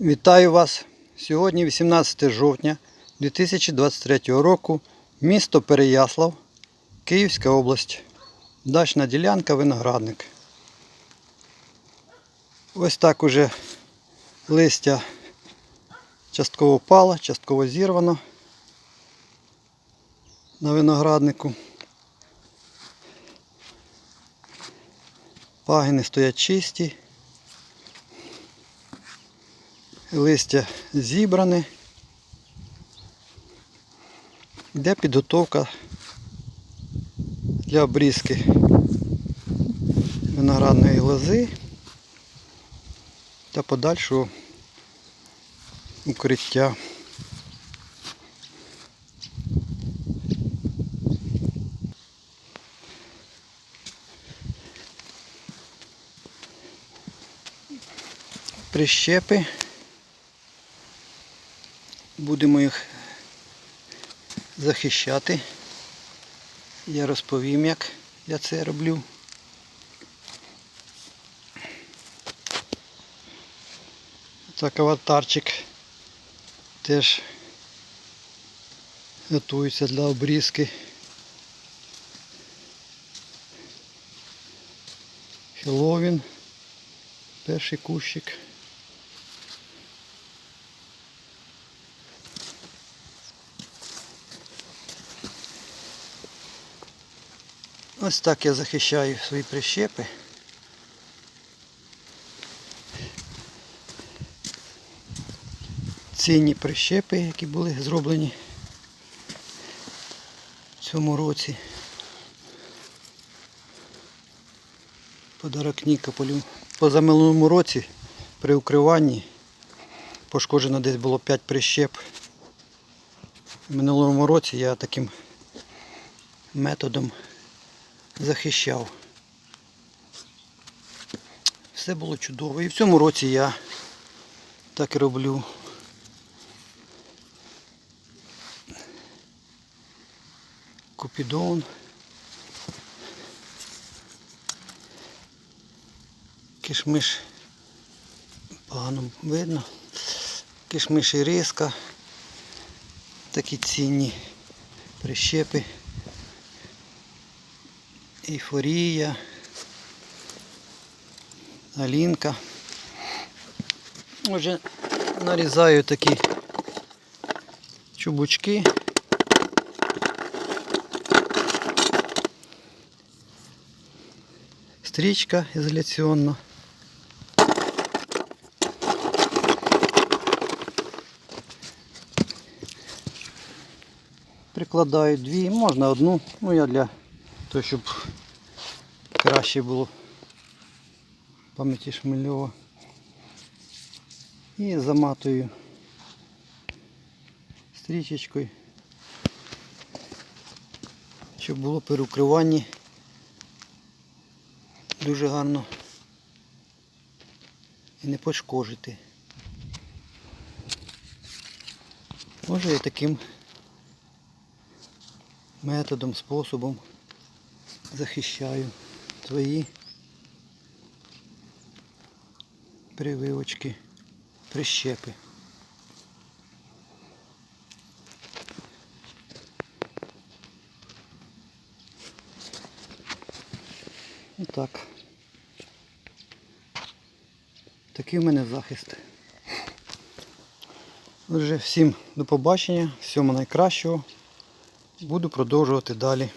Вітаю вас! Сьогодні 18 жовтня 2023 року. Місто Переяслав, Київська область. Дачна ділянка виноградник. Ось так уже листя частково впало, частково зірвано на винограднику. Пагини стоять чисті. Листя зібране. Йде підготовка для обрізки виноградної лози та подальшого укриття. Прищепи. Будемо їх захищати. Я розповім, як я це роблю. Так аватарчик теж готується для обрізки. Хеллоуін, перший кущик. Ось так я захищаю свої прищепи. Цінні прищепи, які були зроблені в цьому році. Подарок Нікополю. Позаминулому році при укриванні пошкоджено десь було 5 прищеп. В минулому році я таким методом захищав. Все було чудово. І в цьому році я так і роблю. Купідон. Кишмиш погано видно. Кишмиш і риска. Такі цінні прищепи. Ейфорія, Алінка. Отже, нарізаю такі чубучки. Стрічка ізоляційна. Прикладаю дві, можна одну, ну я для того, щоб краще було. Пам'яті шмельова. І заматую стрічечкою, щоб було при укриванні дуже гарно. І не пошкодити. Може я таким методом, способом захищаю свої прививочки, прищепи. Отак. Такий в мене захист. Отже, всім до побачення, всього найкращого. Буду продовжувати далі.